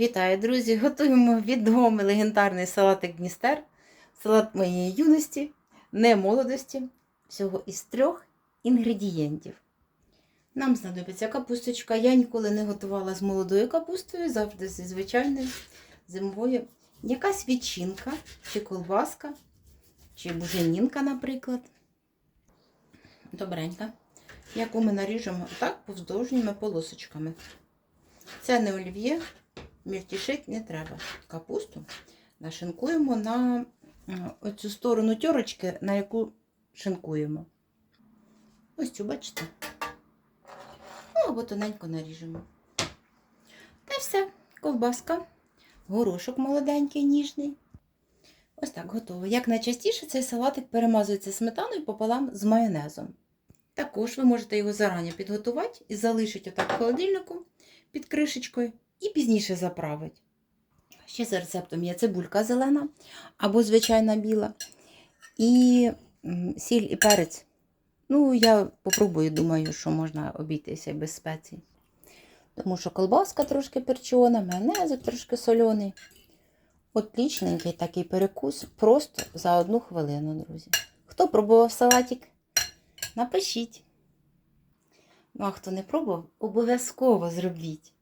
Вітаю, друзі! Готуємо відомий легендарний салатик Дністер, салат моєї юності, не молодості, всього із трьох інгредієнтів. Нам знадобиться капусточка. Я ніколи не готувала з молодою капустою, завжди зі звичайною зимовою. Якась відчинка, чи колбаска, чи буженінка, наприклад. Добренька. Яку ми наріжемо так повздовжніми полосочками. Це не олів'є, мільтішить не треба. Капусту нашинкуємо на е, оцю сторону тьорочки, на яку шинкуємо. Ось цю, бачите? Ну, або тоненько наріжемо. Та все, ковбаска, горошок молоденький, ніжний. Ось так готово. Як найчастіше цей салатик перемазується сметаною пополам з майонезом. Також ви можете його зарані підготувати і залишити отак в холодильнику під кришечкою і пізніше заправить. Ще за рецептом є цибулька зелена або звичайна біла. І сіль і перець. Ну, я попробую, думаю, що можна обійтися без спецій. Тому що колбаска трошки перчена, майонезик трошки соляний. Отлічненький такий перекус просто за одну хвилину, друзі. Хто пробував салатик? Напишіть. Ну, а хто не пробував, обов'язково зробіть.